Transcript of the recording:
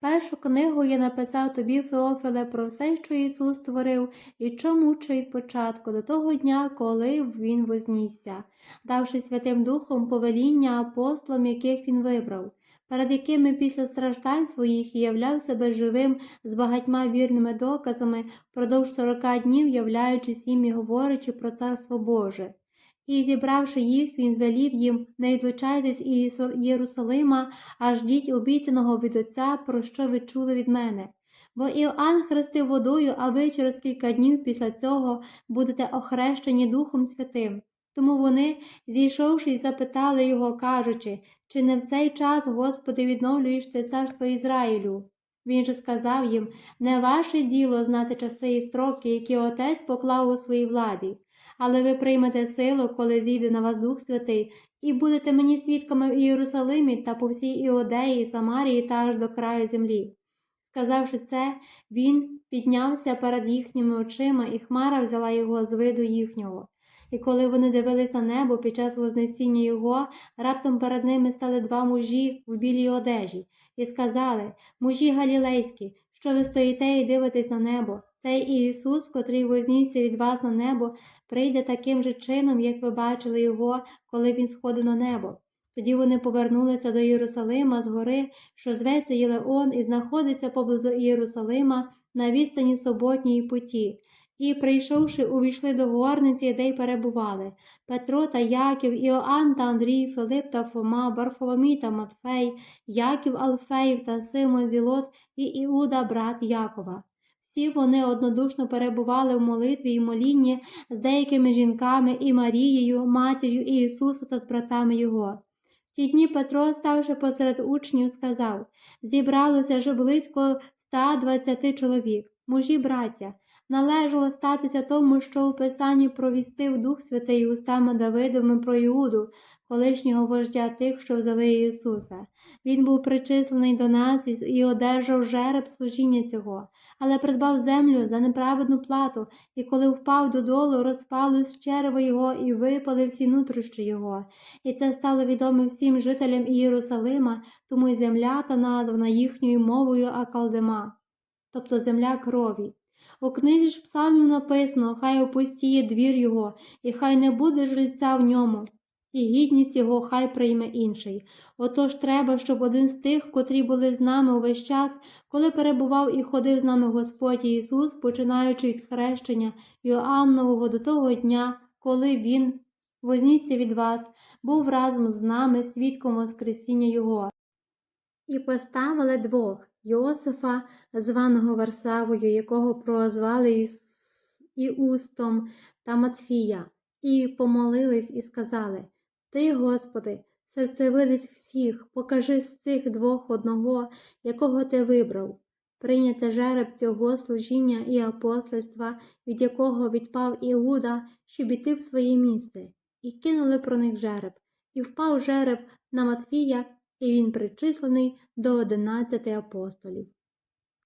Першу книгу я написав тобі, Феофіле, про все, що Ісус створив, і чому чи від початку до того дня, коли Він вознісся, давши Святим Духом повеління апостолам, яких Він вибрав, перед якими після страждань своїх являв себе живим з багатьма вірними доказами, впродовж сорока днів являючись їм і говорячи про Царство Боже. І, зібравши їх, він звелів їм, не відлучайтесь із Єрусалима, а ждіть обіцяного від Отця, про що ви чули від мене. Бо Іоанн хрестив водою, а ви через кілька днів після цього будете охрещені Духом Святим. Тому вони, зійшовшись, запитали його, кажучи, чи не в цей час, Господи, відновлюєш ти царство Ізраїлю? Він же сказав їм не ваше діло знати часи і строки, які Отець поклав у своїй владі, але ви приймете силу, коли зійде на вас Дух Святий, і будете мені свідками в Єрусалимі та по всій Іодеї, Самарії та аж до краю землі. Сказавши це, він піднявся перед їхніми очима, і хмара взяла його з виду їхнього. І коли вони дивились на небо під час Вознесіння його, раптом перед ними стали два мужі в білій одежі, і сказали Мужі галілейські, що ви стоїте і дивитесь на небо. Цей Ісус, котрий вознісся від вас на небо, прийде таким же чином, як ви бачили його, коли він сходив на небо. Тоді вони повернулися до Єрусалима з гори, що зветься Єлеон, і знаходиться поблизу Єрусалима на відстані суботньої путі. І, прийшовши, увійшли до горниці, де й перебували Петро та Яків, Іоанн та Андрій, Филип та Фома, Барфоломій та Матфей, Яків Алфеїв та Симон Зілот і Іуда, брат Якова. Всі вони однодушно перебували в молитві і молінні з деякими жінками і Марією, матір'ю і Ісуса та з братами Його. В ті дні Петро, ставши посеред учнів, сказав Зібралося ж близько 120 чоловік, мужі браття. Належало статися тому, що у Писанні провістив Дух Святий устами Давидовими про Іуду, колишнього вождя тих, що взяли Ісуса. Він був причислений до нас і одержав жереб служіння цього, але придбав землю за неправедну плату, і коли впав додолу, розпалось черево його і випали всі нутрощі його. І це стало відомо всім жителям Єрусалима, тому й земля та названа їхньою мовою Акалдема, тобто земля крові. У книзі ж псалмів написано, хай опустіє двір його, і хай не буде жильця в ньому, і гідність його хай прийме інший. Отож треба, щоб один з тих, котрі були з нами увесь час, коли перебував і ходив з нами Господь Ісус, починаючи від хрещення Йоаннового до того дня, коли Він вознісся від вас, був разом з нами свідком Воскресіння Його. І поставили двох Йосифа, званого Варсавою, якого прозвали. Іустом та Матфія, і помолились і сказали Ти, Господи, серцевидець всіх, покажи з цих двох одного, якого ти вибрав. Прийняти жереб цього служіння і апостольства, від якого відпав Іуда, щоб іти в своє місце, і кинули про них жереб, і впав жереб на Матфія, і він причислений до одинадцяти апостолів.